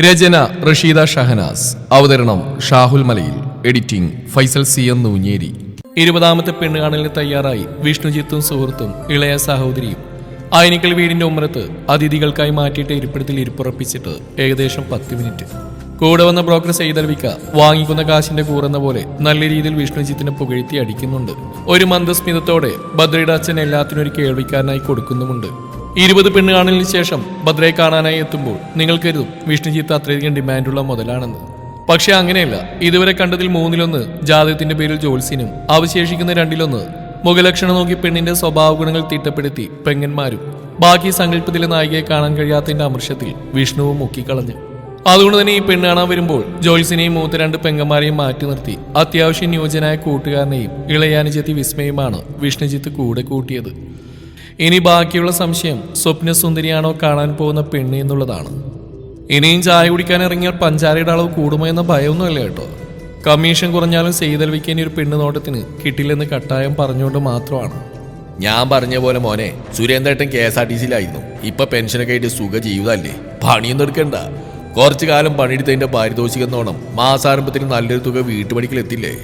രചന റഷീദ ഷഹനാസ്. അവതരണം Shahul Malayil. Editing Faisal C M Noonjeri. ഇരുപതാമത്തെ പെണ്ണുകാണലിന് തയ്യാറായി വിഷ്ണുജിത്തും സുഹൃത്തും ഇളയ സഹോദരിയും. ആയിനിക്കൽ വീടിന്റെ ഉമ്മറത്ത് അതിഥികൾക്കായി മാറ്റിയിട്ട് ഇരിപ്പിടത്തിൽ ഇരിപ്പുറപ്പിച്ചിട്ട് ഏകദേശം പത്ത് മിനിറ്റ്. കൂടെ വന്ന ബ്രോക്കർ സെയ്തൽവിക്ക വാങ്ങിക്കുന്ന കാശിന്റെ കൂറെന്ന പോലെ നല്ല രീതിയിൽ വിഷ്ണുജിത്തിനെ പുകഴ്ത്തി അടിക്കുന്നുണ്ട്. ഒരു മന്ദസ്മിതത്തോടെ ഭദ്രയുടെ അച്ഛൻ എല്ലാത്തിനും ഒരു കേൾവിക്കാരനായി കൊടുക്കുന്നുമുണ്ട്. ഇരുപത് പെണ്ണ് കാണലിന് ശേഷം ഭദ്രയെ കാണാനായി എത്തുമ്പോൾ നിങ്ങൾ കരുതും വിഷ്ണുജിത്ത് അത്രയധികം ഡിമാൻഡുള്ള മുതലാണെന്ന്. പക്ഷെ അങ്ങനെയല്ല. ഇതുവരെ കണ്ടതിൽ മൂന്നിലൊന്ന് ജാതകത്തിന്റെ പേരിൽ ജോത്സ്യനും അവശേഷിക്കുന്ന രണ്ടിലൊന്ന് മുഖലക്ഷണം നോക്കി പെണ്ണിന്റെ സ്വഭാവ ഗുണങ്ങൾ തിട്ടപ്പെടുത്തി പെങ്ങന്മാരും. ബാക്കി സങ്കല്പത്തിലെ നായികയെ കാണാൻ കഴിയാത്തതിന്റെ അമർഷത്തിൽ വിഷ്ണുവും മുക്കിക്കളഞ്ഞു. അതുകൊണ്ട് തന്നെ ഈ പെണ്ണ് കാണാൻ വരുമ്പോൾ ജോൽസിനെയും മൂത്ത രണ്ട് പെങ്ങന്മാരെയും മാറ്റി നിർത്തി അത്യാവശ്യം ന്യൂജനായ കൂട്ടുകാരനെയും ഇളയാനുജത്തി വിസ്മയുമാണ് വിഷ്ണുജിത്ത് കൂടെ കൂട്ടിയത്. ഇനി ബാക്കിയുള്ള സംശയം സ്വപ്നസുന്ദരിയാണോ കാണാൻ പോകുന്ന പെണ്ണ് എന്നുള്ളതാണ്. ഇനിയും ചായ കുടിക്കാൻ ഇറങ്ങിയാൽ പഞ്ചാരയുടെ അളവ് കൂടുമോ എന്ന ഭയമൊന്നുമല്ല കേട്ടോ. കമ്മീഷൻ കുറഞ്ഞാലും സെയ്തൽ വിൽക്കാൻ ഒരു പെണ്ണ് നോട്ടത്തിന് കിട്ടില്ലെന്ന് കട്ടായം പറഞ്ഞുകൊണ്ട് മാത്രമാണ്. ഞാൻ പറഞ്ഞ പോലെ മോനെ സുരേന്ദ്രേട്ടൻ കെ എസ് ആർ ടി സിയിലായിരുന്നു. ഇപ്പൊ പെൻഷനൊക്കെ ആയിട്ട് സുഖ ജീവിതമല്ലേ പണിയൊന്നും എടുക്കണ്ട. കുറച്ചു കാലം പണിയെടുത്തതിന്റെ പാരിതോഷികം തോണം മാസാരംഭത്തിന് നല്ലൊരു തുക വീട്ടുപണിക്കൽ എത്തില്ലേ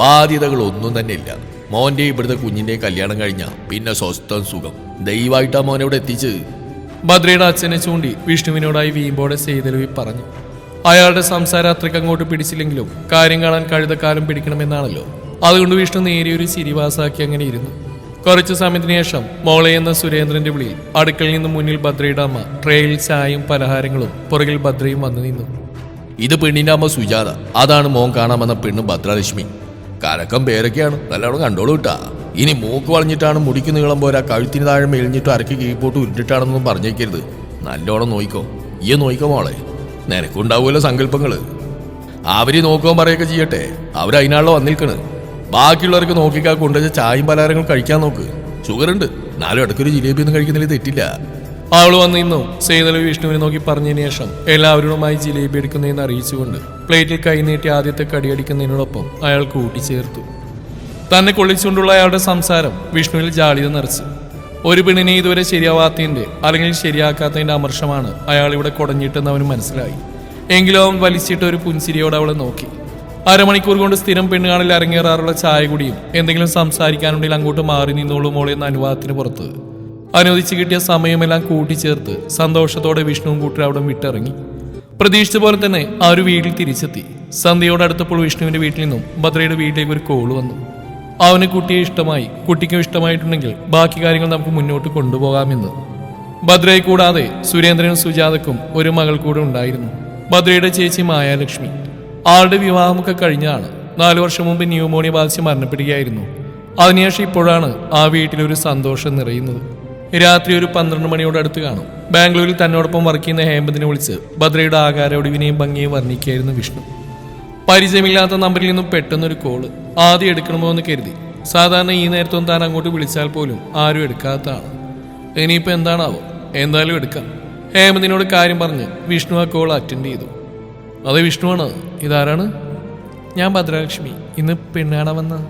ബാധ്യതകൾ ഒന്നും തന്നെ ഇല്ല മോന്റെ ഇവിടുത്തെ കുഞ്ഞിന്റെ കല്യാണം കഴിഞ്ഞ പിന്നെ സ്വസ്ഥം സുഖം. ദയവായിട്ടാ മോനെ ഇവിടെ എത്തിച്ച് ഭദ്രയുടെ അച്ഛനെ ചൂണ്ടി വിഷ്ണുവിനോടായി വീമ്പോടെ സെയ്തലവി പറഞ്ഞു. അയാളുടെ സംസാരം അത്രയ്ക്ക് അങ്ങോട്ട് പിടിച്ചില്ലെങ്കിലും കാര്യം കാണാൻ കഴുതക്കാലം പിടിക്കണമെന്നാണല്ലോ. അതുകൊണ്ട് വിഷ്ണു നേരിയൊരു ചിരിവാസാക്കി അങ്ങനെ ഇരുന്നു. കുറച്ചു സമയത്തിന് ശേഷം മോളെ എന്ന സുരേന്ദ്രന്റെ വിളിയിൽ അടുക്കളയിൽ നിന്ന് മുന്നിൽ ഭദ്രയുടെ അമ്മ ട്രേയിൽ ചായയും പലഹാരങ്ങളും പുറകിൽ ഭദ്രയും വന്നു നിന്നു. ഇത് പെണ്ണിന്റെ അമ്മ സുജാത. അതാണ് മോൻ കാണാമെന്ന പെണ്ണ് ഭദ്രലക്ഷ്മി. കരക്കം പേരൊക്കെയാണ്. നല്ലോണം കണ്ടോളൂ കിട്ടാ ഇനി മൂക്ക് വളഞ്ഞിട്ടാണ് മുടിക്ക് നീളം പോരാ കഴുത്തിന് താഴെ മെലിഞ്ഞിട്ട് അരക്ക് കീഴ്പോട്ട് ഉരുട്ടിട്ടാണെന്നൊന്നും പറഞ്ഞേക്കരുത്. നല്ലോണം നോയിക്കോ. ഈ നോയിക്കോ മോളെ. നിനക്കുണ്ടാവുമല്ലോ സങ്കല്പങ്ങൾ. അവർ നോക്കുവാൻ പറയൊക്കെ ചെയ്യട്ടെ. അവരതിനാളോ വന്നിരിക്കണ്. ബാക്കിയുള്ളവർക്ക് നോക്കിക്കാ കൊണ്ടുവച്ച ചായയും പലഹാരങ്ങൾ കഴിക്കാൻ നോക്ക്. ഷുഗർ ഉണ്ട് നാലും ഇടയ്ക്കൊരു ജിലേബി ഒന്നും കഴിക്കുന്നതിൽ തെറ്റില്ല. അവൾ വന്നു നിന്നു സേതലവി വിഷ്ണുവിനെ നോക്കി പറഞ്ഞതിന് ശേഷം എല്ലാവരോടുമായി ജിലേബി എടുക്കുന്നതെന്ന് അറിയിച്ചുകൊണ്ട് പ്ലേറ്റിൽ കൈനീട്ടി ആദ്യത്തെ കടിയടിക്കുന്നതിനോടൊപ്പം അയാൾ കൂട്ടിച്ചേർത്തു. തന്നെ കൊള്ളിച്ചുകൊണ്ടുള്ള അയാളുടെ സംസാരം വിഷ്ണുവിൽ ജാളിത നിറച്ചു. ഒരു പെണ്ണിനെ ഇതുവരെ ശരിയാവാത്തതിന്റെ അല്ലെങ്കിൽ ശരിയാക്കാത്തതിന്റെ അമർഷമാണ് അയാൾ ഇവിടെ കുടഞ്ഞിട്ടെന്ന് അവന് മനസ്സിലായി. എങ്കിലും അവൻ വലിച്ചിട്ട് ഒരു പുൻസിരിയോടെ അവളെ നോക്കി. അരമണിക്കൂർ കൊണ്ട് സ്ഥിരം പെണ്ണുകാണിൽ അരങ്ങേറാറുള്ള ചായ കുടിയും എന്തെങ്കിലും സംസാരിക്കാനുണ്ടെങ്കിൽ അങ്ങോട്ട് മാറി നിന്നോളൂ മോളെ എന്ന അനുവാദത്തിന് പുറത്ത്. അനുവദിച്ചു കിട്ടിയ സമയമെല്ലാം കൂട്ടിച്ചേർത്ത് സന്തോഷത്തോടെ വിഷ്ണുവും കൂട്ടി അവിടെ വിട്ടിറങ്ങി. പ്രതീക്ഷിച്ച പോലെ തന്നെ ആ ഒരു വീട്ടിൽ തിരിച്ചെത്തി. സന്ധ്യയോട് അടുത്തപ്പോൾ വിഷ്ണുവിന്റെ വീട്ടിൽ നിന്നും ഭദ്രയുടെ വീട്ടിലേക്ക് ഒരു കോൾ വന്നു. അവന് കുട്ടിയെ ഇഷ്ടമായി കുട്ടിക്കും ഇഷ്ടമായിട്ടുണ്ടെങ്കിൽ ബാക്കി കാര്യങ്ങൾ നമുക്ക് മുന്നോട്ട് കൊണ്ടുപോകാമെന്ന്. ഭദ്രയെ കൂടാതെ സുരേന്ദ്രനും സുജാതക്കും ഒരു മകൾ കൂടെ ഉണ്ടായിരുന്നു. ഭദ്രയുടെ ചേച്ചി മായാലക്ഷ്മി. ആളുടെ വിവാഹമൊക്കെ കഴിഞ്ഞാണ് നാലു വർഷം മുമ്പ് ന്യൂമോണിയ ബാധിച്ച് മരണപ്പെടുകയായിരുന്നു. അതിനുശേഷം ഇപ്പോഴാണ് ആ വീട്ടിലൊരു സന്തോഷം നിറയുന്നത്. രാത്രി ഒരു പന്ത്രണ്ട് മണിയോട് അടുത്ത് കാണും. ബാംഗ്ലൂരിൽ തന്നോടൊപ്പം വർക്ക് ചെയ്യുന്ന ഹേമന്തിനെ വിളിച്ച് ഭദ്രയുടെ ആകാരൊടിവിനെയും ഭംഗിയും വർണിക്കുകയായിരുന്നു വിഷ്ണു. പരിചയമില്ലാത്ത നമ്പറിൽ നിന്നും പെട്ടെന്നൊരു കോൾ ആദ്യം എടുക്കണമോ എന്ന് കരുതി. സാധാരണ ഈ നേരത്തൊന്നും താൻ അങ്ങോട്ട് വിളിച്ചാൽ പോലും ആരും എടുക്കാത്തതാണ്. ഇനിയിപ്പോൾ എന്താണാവോ? എന്തായാലും എടുക്കാം. ഹേമന്തിനോട് കാര്യം പറഞ്ഞ് വിഷ്ണു ആ കോൾ അറ്റൻഡ് ചെയ്തു. അതെ വിഷ്ണുവാണ്. ഇതാരാണ്? ഞാൻ ഭദ്രലക്ഷ്മി. ഇന്ന് പെണ്ണാണ വന്ന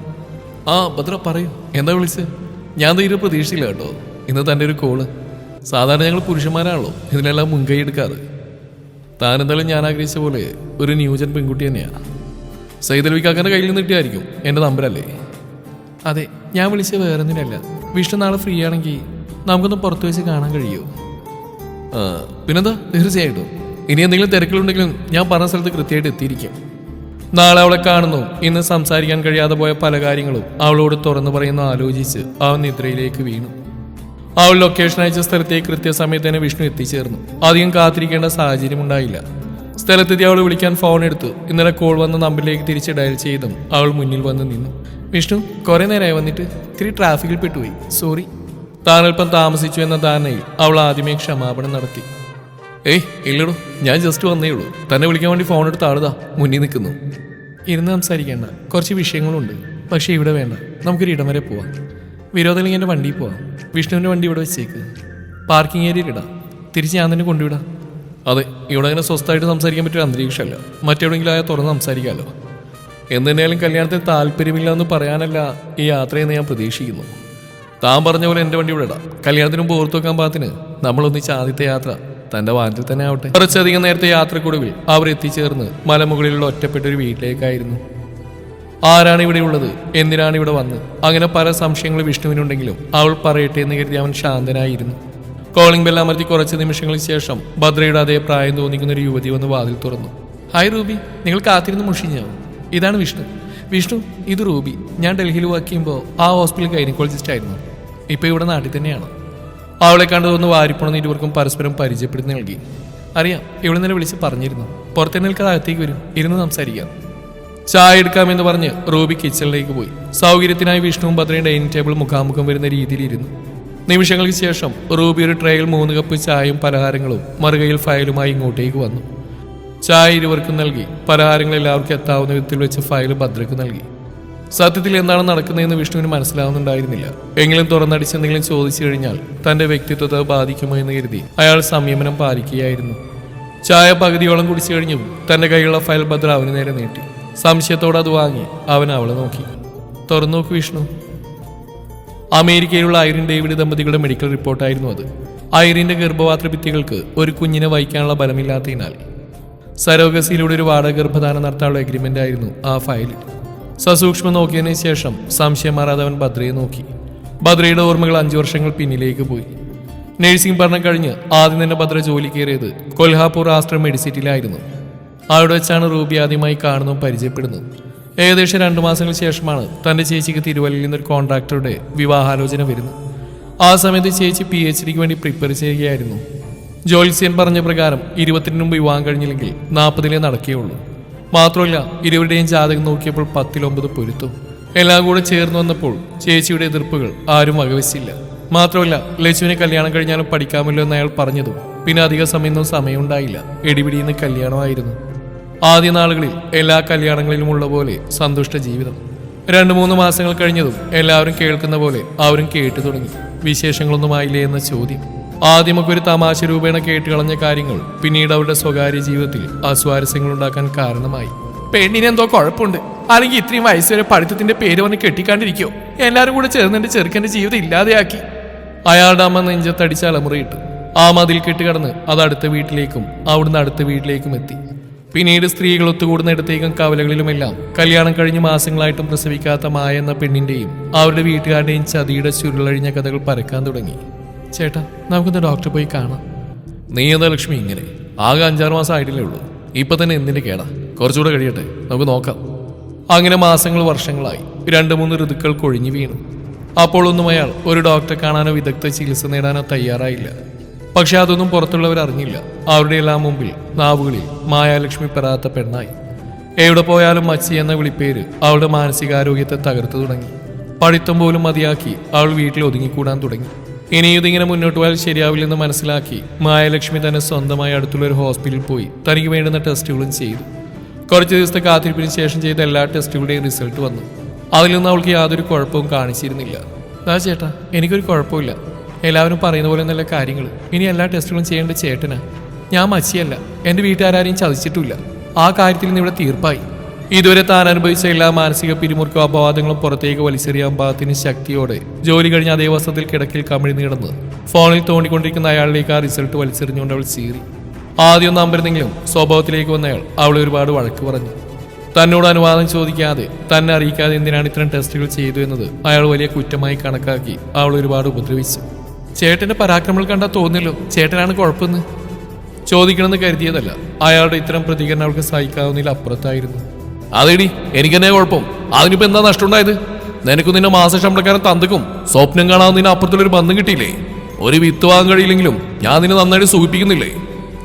ആ ഭദ്ര പറയൂ. എന്താ വിളിച്ചത്? ഞാൻ തീരെ പ്രതീക്ഷയില്ല കേട്ടോ. ഇന്ന് തന്റെ ഒരു കോൾ. സാധാരണ ഞങ്ങൾ പുരുഷന്മാരാണല്ലോ. ഇതിനെല്ലാം മുൻകൈ എടുക്കാറ് താൻ എന്തായാലും ഞാൻ ആഗ്രഹിച്ച പോലെ ഒരു ന്യൂജൻ പെൺകുട്ടി തന്നെയാണ് സൈതൽവിക്കാക്കന്റെ കയ്യിൽ നിന്ന് കിട്ടിയായിരിക്കും. എന്റെ നമ്പരല്ലേ അതെ ഞാൻ വിളിച്ച വേറെ ഒന്നിനല്ല വിഷ്ണു നാളെ ഫ്രീ ആണെങ്കിൽ നമുക്കൊന്ന് പുറത്തു വെച്ച് കാണാൻ കഴിയുമോ? പിന്നെന്താ? തീർച്ചയായിട്ടും. ഇനി എന്തെങ്കിലും തിരക്കിലുണ്ടെങ്കിലും ഞാൻ പറഞ്ഞ സ്ഥലത്ത് കൃത്യമായിട്ട് എത്തിയിരിക്കും. നാളെ അവളെ കാണുന്നു. ഇന്ന് സംസാരിക്കാൻ കഴിയാതെ പോയ പല കാര്യങ്ങളും അവളോട് തുറന്നു പറയുന്നു ആലോചിച്ച് അവൻ നിദ്രയിലേക്ക് വീണു. അവൾ ലൊക്കേഷൻ അയച്ച സ്ഥലത്തേക്ക് കൃത്യസമയത്ത് തന്നെ വിഷ്ണു എത്തിച്ചേർന്നു. അധികം കാത്തിരിക്കേണ്ട സാഹചര്യം ഉണ്ടായില്ല. സ്ഥലത്തെത്തി അവൾ വിളിക്കാൻ ഫോൺ എടുത്തു. ഇന്നലെ കോൾ വന്ന നമ്പറിലേക്ക് തിരിച്ച് ഡയൽ ചെയ്തും അവൾ മുന്നിൽ വന്ന് നിന്നു. വിഷ്ണു കുറേ നേരമായി വന്നിട്ട് ഇത്തിരി ട്രാഫിക്കിൽ പെട്ടുപോയി. സോറി താനൽപ്പം താമസിച്ചു എന്ന ധാരണയിൽ അവൾ ആദ്യമേ ക്ഷമാപണം നടത്തി. ഏയ് ഇല്ലടോ. ഞാൻ ജസ്റ്റ് വന്നേ ഉള്ളൂ. തന്നെ വിളിക്കാൻ വേണ്ടി ഫോൺ എടുത്ത് ആളുതാ. മുന്നിൽ നിൽക്കുന്നു. ഇരുന്ന് സംസാരിക്കേണ്ട കുറച്ച് വിഷയങ്ങളുണ്ട്. പക്ഷേ ഇവിടെ വേണ്ട. നമുക്കൊരു ഇടം വരെ പോവാം. വിരോധമില്ലെങ്കിൽ എന്റെ വണ്ടിയിൽ പോവാം. വിഷ്ണുവിന്റെ വണ്ടി ഇവിടെ വെച്ചേക്ക്. പാർക്കിംഗ് ഏരിയയിൽ ഇടാം. തിരിച്ച് ഞാൻ തന്നെ കൊണ്ടുവിടാം. അതെ ഇവിടെ അങ്ങനെ സ്വസ്ഥമായിട്ട് സംസാരിക്കാൻ പറ്റിയ അന്തരീക്ഷമല്ല. മറ്റെവിടെയെങ്കിലും ആയാൽ തുറന്ന് സംസാരിക്കാമല്ലോ എന്തിനായാലും കല്യാണത്തിന് താല്പര്യമില്ല എന്ന് പറയാനല്ല ഈ യാത്രയെന്ന് ഞാൻ പ്രതീക്ഷിക്കുന്നു. താൻ പറഞ്ഞ പോലെ എന്റെ വണ്ടി ഇവിടെ ഇടാം. കല്യാണത്തിന് മുമ്പ് ഓർത്തു വെക്കാൻ പാകത്തിന് നമ്മളൊന്നിച്ച് ആദ്യത്തെ യാത്ര തന്റെ വാനത്തിൽ തന്നെ ആവട്ടെ. കുറച്ചധികം നേരത്തെ യാത്രക്കൊടുവിൽ അവർ എത്തിച്ചേർന്ന് മലമുകളിലുള്ള ഒറ്റപ്പെട്ടൊരു വീട്ടിലേക്കായിരുന്നു. ആരാണ് ഇവിടെ ഉള്ളത്? എന്തിനാണ് ഇവിടെ വന്നത് അങ്ങനെ പല സംശയങ്ങൾ വിഷ്ണുവിനുണ്ടെങ്കിലും അവൾ പറയട്ടെ എന്ന് കരുതി അവൻ ശാന്തനായിരുന്നു. കോളിംഗ് ബെൽ അമർത്തി കുറച്ച് നിമിഷങ്ങൾക്ക് ശേഷം ഭദ്രയുടെ അതേ പ്രായം തോന്നിക്കുന്ന ഒരു യുവതി വന്ന് വാതിൽ തുറന്നു. ഹായ് റൂബി നിങ്ങൾ കാത്തിരുന്ന് മുഷിഞ്ഞാവും. ഇതാണ് വിഷ്ണു. വിഷ്ണു ഇത് റൂബി. ഞാൻ ഡൽഹിയിൽ വർക്ക് ചെയ്യുമ്പോൾ ആ ഹോസ്പിറ്റൽ ഗൈനക്കോളജിസ്റ്റ് ആയിരുന്നു. ഇപ്പോൾ ഇവിടെ നാട്ടിൽ തന്നെയാണ്. അവളെ കണ്ടതൊന്ന് വാരിപ്പുണെന്ന് ഇരുവർക്കും പരസ്പരം പരിചയപ്പെടുത്തി നൽകി. അറിയാം ഇവിടെ നിന്നെ വിളിച്ച് പറഞ്ഞിരുന്നു. പുറത്തു നിൽക്കാൻ അകത്തേക്ക് വരും. ഇരുന്ന് സംസാരിക്കാം. ചായ എടുക്കാമെന്ന് പറഞ്ഞ് റൂബി കിച്ചണിലേക്ക് പോയി. സൗകര്യത്തിനായി വിഷ്ണുവും ഭദ്രയും ഡൈനിങ് ടേബിൾ മുഖാമുഖം വരുന്ന രീതിയിലിരുന്നു. നിമിഷങ്ങൾക്ക് ശേഷം റൂബി ഒരു ട്രേയിൽ മൂന്ന് കപ്പ് ചായയും പലഹാരങ്ങളും മറുകയിൽ ഫയലുമായി ഇങ്ങോട്ടേക്ക് വന്നു. ചായ ഇരുവർക്കും നൽകി. പലഹാരങ്ങൾ എല്ലാവർക്കും എത്താവുന്ന വിധത്തിൽ വെച്ച് ഫയൽ ഭദ്രയ്ക്ക് നൽകി. സത്യത്തിൽ എന്താണ് നടക്കുന്നതെന്ന് വിഷ്ണുവിന് മനസ്സിലാവുന്നുണ്ടായിരുന്നില്ല. എങ്കിലും തുറന്നടിച്ച് എന്തെങ്കിലും ചോദിച്ചു കഴിഞ്ഞാൽ തന്റെ വ്യക്തിത്വത്തെ ബാധിക്കുമോ എന്ന് കരുതി അയാൾ സംയമനം പാലിക്കുകയായിരുന്നു. ചായ പകുതിയോളം കുടിച്ചു കഴിഞ്ഞു തന്റെ കൈയുള്ള ഫയൽ ഭദ്ര അവന് നേരെ നീട്ടി. സംശയത്തോടെ അത് വാങ്ങി. അവൻ അവളെ നോക്കി. തുറന്നു നോക്ക് വിഷ്ണു. അമേരിക്കയിലുള്ള ഐറിൻ ഡേവിഡ് ദമ്പതികളുടെ മെഡിക്കൽ റിപ്പോർട്ടായിരുന്നു അത്. ഐറിന്റെ ഗർഭപാത്ര ഭിത്തികൾക്ക് ഒരു കുഞ്ഞിനെ വഹിക്കാനുള്ള ബലമില്ലാത്തതിനാൽ. സരോഗസിയിലൂടെ ഒരു വാടക ഗർഭധാനം നടത്താനുള്ള എഗ്രിമെന്റ് ആയിരുന്നു ആ ഫയലിൽ സസൂക്ഷ്മം നോക്കിയതിനു ശേഷം സംശയം മാറാതെ അവൻ ഭദ്രയെ നോക്കി. ഭദ്രയുടെ ഓർമ്മകൾ അഞ്ചു വർഷങ്ങൾ പിന്നിലേക്ക് പോയി. നഴ്സിംഗ് പഠനം കഴിഞ്ഞ് ആദ്യം തന്നെ ഭദ്ര ജോലി കയറിയത് കൊൽഹാപൂർ ആസ്ട്ര മെഡിസിറ്റിയിലായിരുന്നു അവിടെ വെച്ചാണ് റൂബി ആദ്യമായി കാണുന്നതും പരിചയപ്പെടുന്നതും. ഏകദേശം രണ്ടു മാസങ്ങൾക്ക് ശേഷമാണ് തന്റെ ചേച്ചിക്ക് തിരുവല്ലയിൽ നിന്നൊരു കോൺട്രാക്ടറുടെ വിവാഹാലോചന വരുന്നത്. ആ സമയത്ത് ചേച്ചി പി എച്ച് ഡിക്ക് വേണ്ടി പ്രിപ്പയർ ചെയ്യുകയായിരുന്നു. ജോത്സ്യൻ പറഞ്ഞ പ്രകാരം ഇരുപത്തിന് മുമ്പ് വിവാഹം കഴിഞ്ഞില്ലെങ്കിൽ നാൽപ്പതിലേ നടക്കുകയുള്ളൂ. മാത്രമല്ല ഇരുവരുടെയും ജാതകം നോക്കിയപ്പോൾ പത്തിലൊമ്പത് പൊരുത്തും. എല്ലാം കൂടെ ചേർന്ന് വന്നപ്പോൾ ചേച്ചിയുടെ എതിർപ്പുകൾ ആരും വകവെച്ചില്ല. മാത്രമല്ല ലച്ചുവിനെ കല്യാണം കഴിഞ്ഞാലും പഠിക്കാമല്ലോ എന്ന് അയാൾ പറഞ്ഞതും പിന്നെ അധിക സമയമൊന്നും സമയമുണ്ടായില്ല. എടിപിടിയിൽ നിന്ന് കല്യാണമായിരുന്നു. ആദ്യ നാളുകളിൽ എല്ലാ കല്യാണങ്ങളിലും ഉള്ള പോലെ സന്തുഷ്ട ജീവിതം. രണ്ടു മൂന്ന് മാസങ്ങൾ കഴിഞ്ഞതും എല്ലാവരും കേൾക്കുന്ന പോലെ അവരും കേട്ടു തുടങ്ങി. വിശേഷങ്ങളൊന്നും ആയില്ലേ എന്ന ചോദ്യം. ആദ്യമൊക്കെ ഒരു തമാശ രൂപേണ കേട്ട് കളഞ്ഞ കാര്യങ്ങൾ പിന്നീട് അവരുടെ സ്വകാര്യ ജീവിതത്തിൽ അസ്വാരസ്യങ്ങൾ ഉണ്ടാക്കാൻ കാരണമായി. പെണ്ണിന് എന്തോ കുഴപ്പമുണ്ട്. അല്ലെങ്കിൽ ഇത്രയും വയസ്സ് വരെ പഠിത്തത്തിന്റെ പേര് വന്ന് കെട്ടിക്കാണ്ടിരിക്കോ എല്ലാവരും കൂടെ ചേർന്ന് ചെറുക്കന്റെ ജീവിതം ഇല്ലാതെയാക്കി. അയാളുടെ അമ്മ നെഞ്ചത്തടിച്ച് അലമുറയിട്ടു. ആ മതിൽ കെട്ടുകടന്ന് അത് അടുത്ത വീട്ടിലേക്കും അവിടുന്ന് അടുത്ത വീട്ടിലേക്കും എത്തി. പിന്നീട് സ്ത്രീകൾ ഒത്തുകൂടുന്നിടത്തേക്കും കവലകളിലുമെല്ലാം കല്യാണം കഴിഞ്ഞ മാസങ്ങളായിട്ടും പ്രസവിക്കാത്ത മായ എന്ന പെണ്ണിന്റെയും അവരുടെ വീട്ടുകാരുടെയും ചതിയുടെ ചുരുളഴിഞ്ഞ കഥകൾ പരക്കാൻ തുടങ്ങി. ചേട്ടാ നമുക്കൊന്ന് ഡോക്ടറെ പോയി കാണാം. നീ എന്താ ലക്ഷ്മി ഇങ്ങനെ? ആകെ അഞ്ചാറ് മാസം ആയിട്ടില്ലേ ഉള്ളൂ. ഇപ്പൊ തന്നെ എന്തിന്റെ കേടാ? കുറച്ചുകൂടെ കഴിയട്ടെ നമുക്ക് നോക്കാം. അങ്ങനെ മാസങ്ങൾ വർഷങ്ങളായി രണ്ട് മൂന്ന് ഋതുക്കൾ കൊഴിഞ്ഞു വീണു. അപ്പോൾ ഒന്നും അയാൾ ഒരു ഡോക്ടറെ കാണാനോ വിദഗ്ധ ചികിത്സ നേടാനോ തയ്യാറായില്ല. പക്ഷെ അതൊന്നും പുറത്തുള്ളവർ അറിഞ്ഞില്ല അവരുടെ എല്ലാം മുമ്പിൽ നാവുകളിൽ മായാലക്ഷ്മി പെറാത്ത പെണ്ണായി. എവിടെ പോയാലും മച്ചി എന്ന വിളിപ്പേര് അവളുടെ മാനസികാരോഗ്യത്തെ തകർത്തു തുടങ്ങി. പഠിത്തം പോലും മതിയാക്കി അവൾ വീട്ടിൽ ഒതുങ്ങിക്കൂടാൻ തുടങ്ങി. ഇനി ഇതിങ്ങനെ മുന്നോട്ട് പോയാൽ ശരിയാവില്ലെന്ന് മനസ്സിലാക്കി മായലക്ഷ്മി തന്നെ സ്വന്തമായി അടുത്തുള്ള ഒരു ഹോസ്പിറ്റലിൽ പോയി തനിക്ക് വേണ്ടുന്ന ടെസ്റ്റുകളും ചെയ്തു. കുറച്ച് ദിവസത്തെ കാത്തിരിപ്പിന് ശേഷം ചെയ്ത എല്ലാ ടെസ്റ്റുകളുടെയും റിസൾട്ട് വന്നു. അതിൽ നിന്ന് അവൾക്ക് യാതൊരു കുഴപ്പവും കാണിച്ചിരുന്നില്ല. ആ ചേട്ടാ എനിക്കൊരു കുഴപ്പമില്ല. എല്ലാവരും പറയുന്ന പോലെ നല്ല കാര്യങ്ങൾ. ഇനി എല്ലാ ടെസ്റ്റുകളും ചെയ്യേണ്ട ചേട്ടനാ. ഞാൻ മച്ചിയല്ല. എന്റെ വീട്ടുകാരും ചതിച്ചിട്ടില്ല ആ കാര്യത്തിൽ നിന്ന് ഇവിടെ തീർപ്പായി. ഇതുവരെ താൻ അനുഭവിച്ച എല്ലാ മാനസിക പിരിമുറുക്കും അപവാദങ്ങളും പുറത്തേക്ക് വലിച്ചെറിയാൻ പാകത്തിന് ശക്തിയോടെ ജോലി കഴിഞ്ഞ അതേ വസ്ത്രത്തിൽ കിടക്കിൽ കമിഴ്ന്നു കിടന്ന് ഫോണിൽ തോണ്ടിക്കൊണ്ടിരിക്കുന്ന അയാളിലേക്ക് ആ റിസൾട്ട് വലിച്ചെറിഞ്ഞുകൊണ്ട് അവൾ ചീറി. ആദ്യം നമ്പരുന്നെങ്കിലും സ്വഭാവത്തിലേക്ക് സ്വഭാവത്തിലേക്ക് വന്നയാൾ അവളെ ഒരുപാട് വഴക്ക് പറഞ്ഞു. തന്നോട് അനുവാദം ചോദിക്കാതെ തന്നെ അറിയിക്കാതെ എന്തിനാണ് ഇത്തരം ടെസ്റ്റുകൾ ചെയ്തു എന്നത് അയാൾ വലിയ കുറ്റമായി കണക്കാക്കി അവൾ ഒരുപാട് ഉപദ്രവിച്ചു. ചേട്ടന്റെ പരാക്രമങ്ങൾ കണ്ടാൽ തോന്നില്ലോ ചേട്ടനാണ് കുഴപ്പമെന്ന്. ചോദിക്കണമെന്ന് കരുതിയതല്ല. അയാളുടെ ഇത്തരം പ്രതികരണം അവൾക്ക് സഹിക്കാവുന്നതിൽ അപ്പുറത്തായിരുന്നു. അതേടി എനിക്ക് തന്നെ കുഴപ്പം? അതിനിപ്പോ എന്താ നഷ്ടമുണ്ടായത്? നിനക്ക് നിന്നെ മാസ ശമ്പളക്കാരൻ തന്തക്കും സ്വപ്നം കാണാൻ നിന്നെ അപ്പുറത്തുള്ളൊരു ബന്ധം കിട്ടിയില്ലേ? ഒരു വിത്ത് വാങ്ങാൻ കഴിയില്ലെങ്കിലും ഞാൻ നിന്നെ നന്നായിട്ട് സൂചിപ്പിക്കുന്നില്ലേ?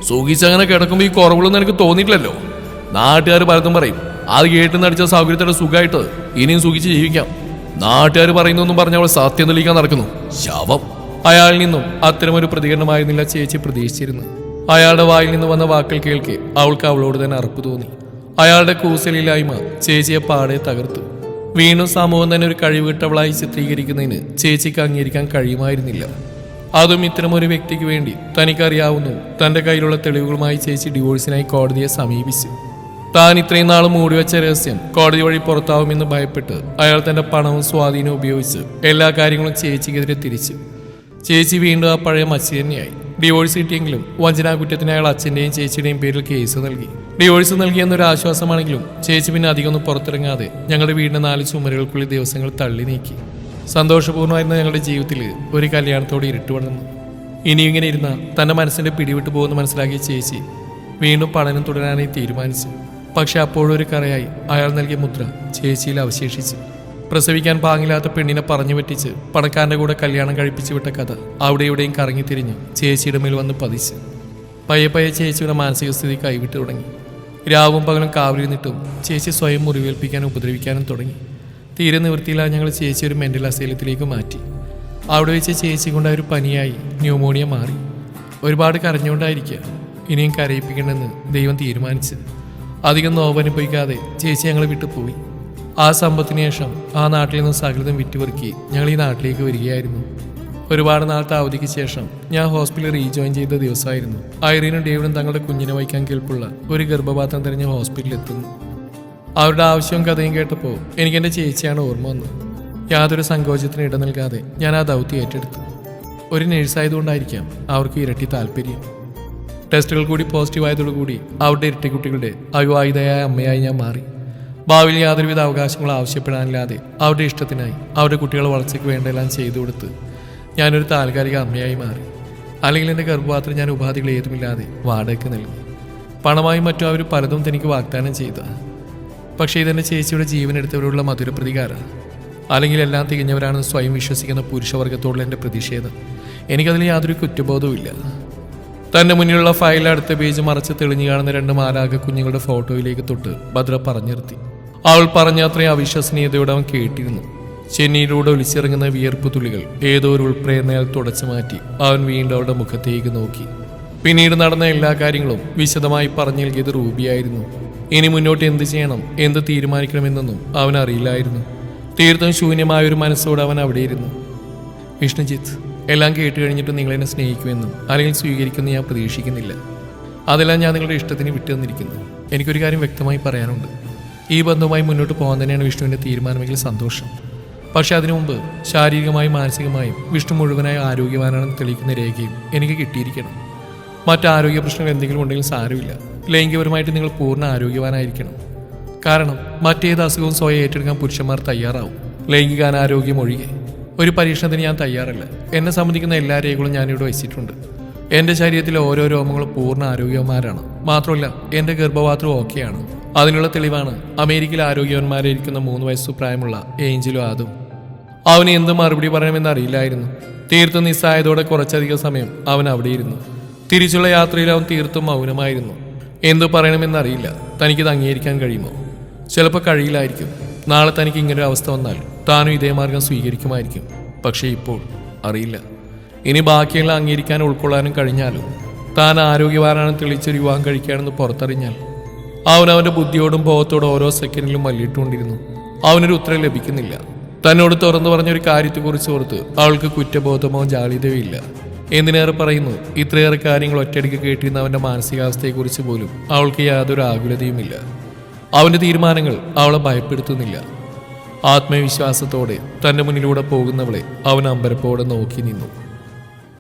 സൂഹിച്ചങ്ങനെ കിടക്കുമ്പോൾ ഈ കുറവുകളൊന്നും എനിക്ക് തോന്നിയിട്ടില്ലല്ലോ? നാട്ടുകാർ പലതും പറയും അത് കേട്ട് നടിച്ച സൗകര്യത്തോടെ സുഖമായിട്ട് ഇനിയും സുഖിച്ച് ജീവിക്കാം. നാട്ടുകാർ പറയുന്നൊന്നും പറഞ്ഞ അവൾ സത്യം തെളിയിക്കാൻ നടക്കുന്നു. ശവം. അയാളിൽ നിന്നും അത്തരമൊരു പ്രതികരണമായിരുന്നില്ല ചേച്ചി പ്രതീക്ഷിച്ചിരുന്നു. അയാളുടെ വായിൽ നിന്ന് വന്ന വാക്കൾ കേൾക്കെ അവൾക്ക് അവളോട് തന്നെ അറപ്പ് തോന്നി. അയാളുടെ കൂസലില്ലായ്മ ചേച്ചിയെ പാടെ തകർത്തു. വീണ്ടും സമൂഹം തന്നെ ഒരു കഴിവുകെട്ടവളായി ചിത്രീകരിക്കുന്നതിന് ചേച്ചിക്ക് അംഗീകരിക്കാൻ കഴിയുമായിരുന്നില്ല. അതും ഇത്തരമൊരു വ്യക്തിക്ക് വേണ്ടി തനിക്കറിയാവുന്നു തന്റെ കയ്യിലുള്ള തെളിവുകളുമായി ചേച്ചി ഡിവോഴ്സിനായി കോടതിയെ സമീപിച്ചു. താൻ ഇത്രയും നാൾ മൂടിവെച്ച രഹസ്യം കോടതി വഴി പുറത്താവുമെന്ന് ഭയപ്പെട്ട് അയാൾ തന്റെ പണവും സ്വാധീനവും ഉപയോഗിച്ച് എല്ലാ കാര്യങ്ങളും ചേച്ചിക്കെതിരെ തിരിച്ചു. ചേച്ചി വീണ്ടും ആ പഴയ മച്ചി തന്നെയായി. ഡിവോഴ്സ് കിട്ടിയെങ്കിലും വഞ്ചനാ കുറ്റത്തിന് അയാൾ അച്ഛന്റെയും ചേച്ചിയുടെയും പേരിൽ കേസ് നൽകി. ഡിവോഴ്സ് നൽകിയെന്നൊരു ആശ്വാസമാണെങ്കിലും ചേച്ചി പിന്നെ അധികമൊന്നും പുറത്തിറങ്ങാതെ ഞങ്ങളുടെ വീടിന്റെ നാല് ചുമരുകൾക്കുള്ളിൽ ദിവസങ്ങൾ തള്ളി നീക്കി. സന്തോഷപൂർണമായിരുന്ന ഞങ്ങളുടെ ജീവിതത്തിൽ ഒരു കല്യാണത്തോടെ ഇരുട്ട് വളർന്നു ഇനിയും ഇങ്ങനെ ഇരുന്ന തന്റെ മനസ്സിന്റെ പിടിവിട്ട് പോകുമെന്ന് മനസ്സിലാക്കിയ ചേച്ചി വീണ്ടും പഠനം തുടരാനായി തീരുമാനിച്ചു. പക്ഷെ അപ്പോഴൊരു കറയായി അയാൾ നൽകിയ മുദ്ര ചേച്ചിയിൽ അവശേഷിച്ചു. പ്രസവിക്കാൻ പാങ്ങില്ലാത്ത പെണ്ണിനെ പറഞ്ഞു പറ്റിച്ച് പണക്കാരന്റെ കൂടെ കല്യാണം കഴിപ്പിച്ചു വിട്ട കഥ അവിടെ ഇവിടെയും കറങ്ങി തിരിഞ്ഞ് ചേച്ചിയുടെ മേൽ വന്ന് പതിച്ച്. പയ്യെ പയ്യെ ചേച്ചിയുടെ മാനസികസ്ഥിതി കൈവിട്ട് തുടങ്ങി. രാവും പകലും കാവലിരുന്നിട്ടും ചേച്ചി സ്വയം മുറിവേൽപ്പിക്കാനും ഉപദ്രവിക്കാനും തുടങ്ങി. തീരെ നിവൃത്തിയില്ലാതെ ഞങ്ങൾ ചേച്ചി ഒരു മെന്റൽ അസൈലത്തിലേക്ക് മാറ്റി. അവിടെ വെച്ച് ചേച്ചി കൊണ്ട് ഒരു പനിയായി ന്യൂമോണിയ മാറി. ഒരുപാട് കരഞ്ഞുകൊണ്ടായിരിക്കുക ഇനിയും കരയിപ്പിക്കണമെന്ന് ദൈവം തീരുമാനിച്ചു അധികം നോവനുഭവിക്കാതെ ചേച്ചി ഞങ്ങളെ വിട്ടു പോയി ആ സമ്പത്തിന് ശേഷം ആ നാട്ടിൽ നിന്ന് സകലതും വിറ്റുപെറുക്കി ഞങ്ങൾ ഈ നാട്ടിലേക്ക് വരികയായിരുന്നു. ഒരുപാട് നാളത്തെ അവധിക്ക് ശേഷം ഞാൻ ഹോസ്പിറ്റലിൽ റീജോയിൻ ചെയ്ത ദിവസമായിരുന്നു. ഐറീനും ഡേവിഡും തങ്ങളുടെ കുഞ്ഞിനെ വഹിക്കാൻ കേൾപ്പുള്ള ഒരു ഗർഭപാത്രം തിരഞ്ഞ് ഹോസ്പിറ്റലിൽ എത്തുന്നു. അവരുടെ ആവശ്യവും കഥയും കേട്ടപ്പോൾ എനിക്ക് എന്റെ ചേച്ചിയാണ് ഓർമ്മ വന്നത്. യാതൊരു സങ്കോചത്തിന് ഇട നൽകാതെ ഞാൻ ആ ദൗത്യം ഏറ്റെടുത്തു. ഒരു നേഴ്സായതുകൊണ്ടായിരിക്കാം അവർക്ക് ഇരട്ടി താല്പര്യം. ടെസ്റ്റുകൾ കൂടി പോസിറ്റീവ് ആയതോടുകൂടി അവരുടെ ഇരട്ടി കുട്ടികളുടെ അവിവാഹിതയായ അമ്മയായി ഞാൻ മാറി. ഭാവിയിൽ യാതൊരുവിധ അവകാശങ്ങളും ആവശ്യപ്പെടാനില്ലാതെ അവരുടെ ഇഷ്ടത്തിനായി അവരുടെ കുട്ടികളെ വളർച്ചയ്ക്ക് വേണ്ടതെല്ലാം ചെയ്തു കൊടുത്ത് ഞാനൊരു താൽക്കാലിക അമ്മയായി മാറി. അല്ലെങ്കിൽ എന്റെ ഗർഭപാത്രം ഞാൻ ഉപാധികൾ ഏതുമില്ലാതെ വാടകയ്ക്ക് നൽകി. പണമായും മറ്റും അവർ പലതും തനിക്ക് വാഗ്ദാനം ചെയ്ത. പക്ഷേ ഇതെന്റെ ചേച്ചിയുടെ ജീവനെടുത്തവരോടുള്ള മധുര പ്രതികാരം അല്ലെങ്കിൽ എല്ലാം തികഞ്ഞവരാണെന്ന് സ്വയം വിശ്വസിക്കുന്ന പുരുഷവർഗത്തോടുള്ള എന്റെ പ്രതിഷേധം. എനിക്കതിൽ യാതൊരു കുറ്റബോധവുമില്ല തന്റെ മുന്നിലുള്ള അടുത്ത പേജ് മറച്ച് തെളിഞ്ഞു കാണുന്ന രണ്ട് മാലാക കുഞ്ഞുങ്ങളുടെ ഫോട്ടോയിലേക്ക് തൊട്ട് ഭദ്ര പറഞ്ഞു നിർത്തി അവൾ പറഞ്ഞ അത്രയും അവിശ്വസനീയതയോടെ അവൻ കേട്ടിരുന്നു. ചെന്നൈയിലൂടെ ഒലിച്ചിറങ്ങുന്ന വിയർപ്പ് തുള്ളികൾ ഏതോ ഒരു ഉൾപ്രേരണയാൽ തുടച്ചു മാറ്റി അവൻ വീണ്ടും അവളുടെ മുഖത്തേക്ക് നോക്കി. പിന്നീട് നടന്ന എല്ലാ കാര്യങ്ങളും വിശദമായി പറഞ്ഞു നൽകിയത് റൂബിയായിരുന്നു ഇനി മുന്നോട്ട് എന്ത് ചെയ്യണം എന്ത് തീരുമാനിക്കണമെന്നൊന്നും അവൻ അറിയില്ലായിരുന്നു. തീർത്തും ശൂന്യമായ ഒരു മനസ്സോടെ അവൻ അവിടെയിരുന്നു. വിഷ്ണുജിത്ത് എല്ലാം കേട്ട് കഴിഞ്ഞിട്ട് നിങ്ങൾ എന്നെ സ്നേഹിക്കുമെന്നും അല്ലെങ്കിൽ സ്വീകരിക്കുമെന്ന് ഞാൻ പ്രതീക്ഷിക്കുന്നില്ല. അതെല്ലാം ഞാൻ നിങ്ങളുടെ ഇഷ്ടത്തിന് വിട്ടു തന്നിരിക്കുന്നു എനിക്കൊരു കാര്യം വ്യക്തമായി പറയാനുണ്ട്. ഈ ബന്ധവുമായി മുന്നോട്ട് പോകാൻ തന്നെയാണ് വിഷ്ണുവിന്റെ തീരുമാനമെങ്കിൽ സന്തോഷം. പക്ഷേ അതിനു മുമ്പ് ശാരീരികമായും മാനസികമായും വിഷ്ണു മുഴുവനായി ആരോഗ്യവാനാണെന്ന് തെളിയിക്കുന്ന രേഖയും എനിക്ക് കിട്ടിയിരിക്കണം. മറ്റ് ആരോഗ്യ പ്രശ്നങ്ങൾ എന്തെങ്കിലും ഉണ്ടെങ്കിൽ സാരമില്ല. ലൈംഗികപരമായിട്ട് നിങ്ങൾ പൂർണ ആരോഗ്യവാനായിരിക്കണം. കാരണം മറ്റേത് അസുഖവും സ്വയം ഏറ്റെടുക്കാൻ പുരുഷന്മാർ തയ്യാറാവും. ലൈംഗിക അനാരോഗ്യം ഒഴികെ. ഒരു പരീക്ഷണത്തിന് ഞാൻ തയ്യാറല്ല. എന്നെ സംബന്ധിക്കുന്ന എല്ലാ രേഖകളും ഞാനിവിടെ വെച്ചിട്ടുണ്ട്. എന്റെ ശരീരത്തിലെ ഓരോ രോമങ്ങളും പൂർണ ആരോഗ്യവന്മാരാണ്. മാത്രമല്ല എന്റെ ഗർഭപാത്രം ഓക്കെയാണ്. അതിനുള്ള തെളിവാണ്. അമേരിക്കയിൽ ആരോഗ്യവന്മാരെ ഇരിക്കുന്ന മൂന്ന് വയസ്സു പ്രായമുള്ള ഏഞ്ചലും ആദും. അവന് എന്ത് മറുപടി പറയണമെന്ന് അറിയില്ലായിരുന്നു. തീർത്തും നിസ്സായതോടെ കുറച്ചധികം സമയം അവൻ അവിടെയിരുന്നു. തിരിച്ചുള്ള യാത്രയിൽ അവൻ തീർത്തും മൗനമായിരുന്നു. എന്തു പറയണമെന്നറിയില്ല തനിക്കിത് അംഗീകരിക്കാൻ കഴിയുമോ? ചിലപ്പോൾ കഴിയില്ലായിരിക്കും. നാളെ തനിക്ക് ഇങ്ങനൊരു അവസ്ഥ വന്നാൽ താനും ഇതേ മാർഗം സ്വീകരിക്കുമായിരിക്കും. പക്ഷേ ഇപ്പോൾ അറിയില്ല. ഇനി ബാക്കിയുള്ള അംഗീകരിക്കാനും ഉൾക്കൊള്ളാനും കഴിഞ്ഞാലും താൻ ആരോഗ്യവാനാണെന്ന് തെളിയിച്ചൊരു വിവാഹം കഴിക്കുകയാണെന്ന് പുറത്തറിഞ്ഞാൽ അവൻ അവന്റെ ബുദ്ധിയോടും ബോധത്തോടും ഓരോ സെക്കൻഡിലും മല്ലിട്ടുകൊണ്ടിരുന്നു അവനൊരു ഉത്തരം ലഭിക്കുന്നില്ല. തന്നോട് തുറന്നു പറഞ്ഞൊരു കാര്യത്തെക്കുറിച്ച് ഓർത്ത് അവൾക്ക് കുറ്റബോധമോ ജാളിതയോ ഇല്ല. എന്തിനേറെ പറയുന്നു? ഇത്രയേറെ കാര്യങ്ങൾ ഒറ്റയടിക്ക് കേട്ടിരുന്ന അവന്റെ മാനസികാവസ്ഥയെക്കുറിച്ച് പോലും അവൾക്ക് യാതൊരു ആകുലതയുമില്ല. അവന്റെ തീരുമാനങ്ങൾ അവളെ ഭയപ്പെടുത്തുന്നില്ല. ആത്മവിശ്വാസത്തോടെ തന്റെ മുന്നിലൂടെ പോകുന്നവളെ അവൻ അമ്പരപ്പോടെ നോക്കി നിന്നു.